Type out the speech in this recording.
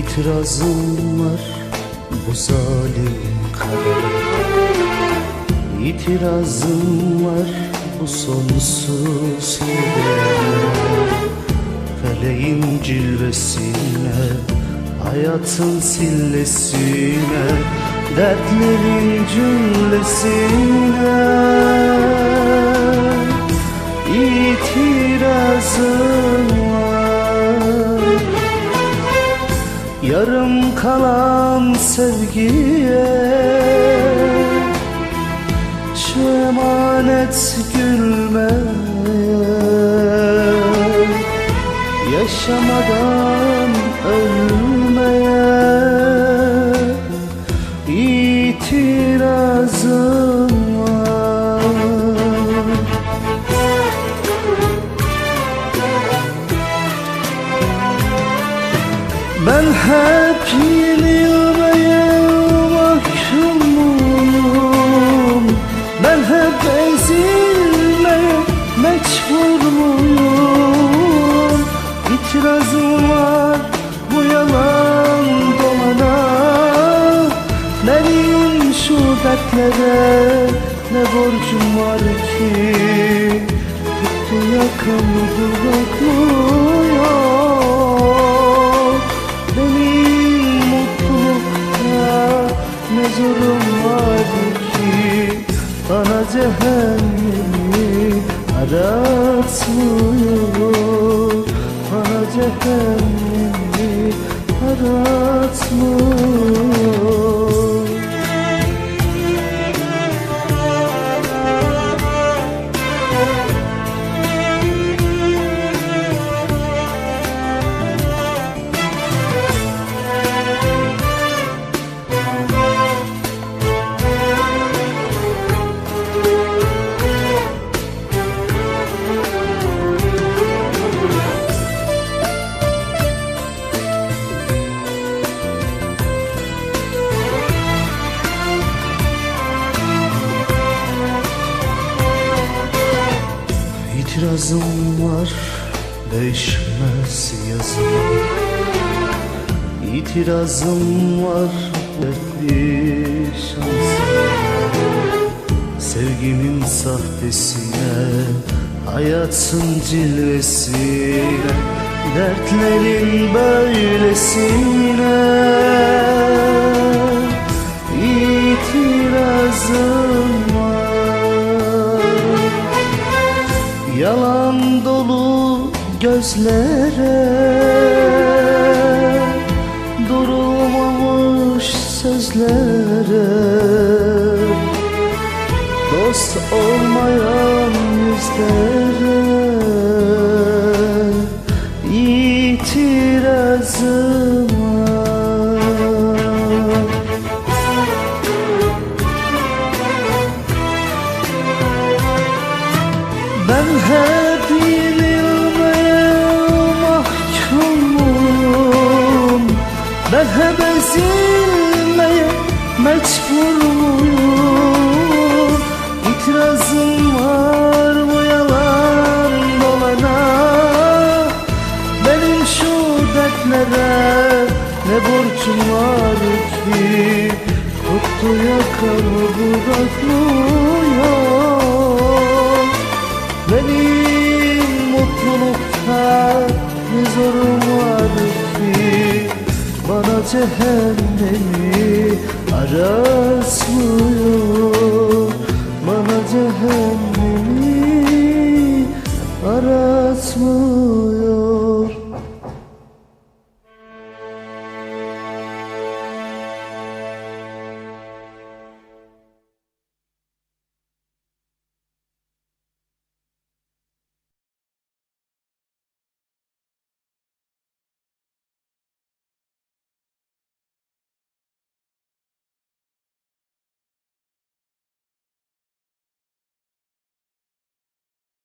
İtirazım var bu zalim kadere. İtirazım var bu sonsuz kedere Feleğin cilvesine Hayatın sillesine Dertlerin cümlesine sevgiye. Şu gülmeye Yaşamadan ölmeye. İtirazım Ben hep İtirazım var bu yalan dolana Benim şu dertlere ne borcum var ki? Tuttu yakamı dudakmıyor benim mutlulukta ne zorum var ki? Bana cehennemi aratmıyor Bana cehennemi İtirazım var değişmez yazım. İtirazım var dertli şansım. Sevgimin sahtesine Hayatın cilvesine Dertlerin böylesine. İtirazım Yalan dolu gözlere Durulmamış sözlere Dost olmayan yüzlere hep mahkumum Ben hep ezilmeye mecbur muyum İtirazım var bu yalan dolana Benim şu ne borcum var ki Tuttu yakamı bırakmıyor mutlulukta ne zorum var ki Bana cehennemi aratmıyor Bana cehennemi aratmıyor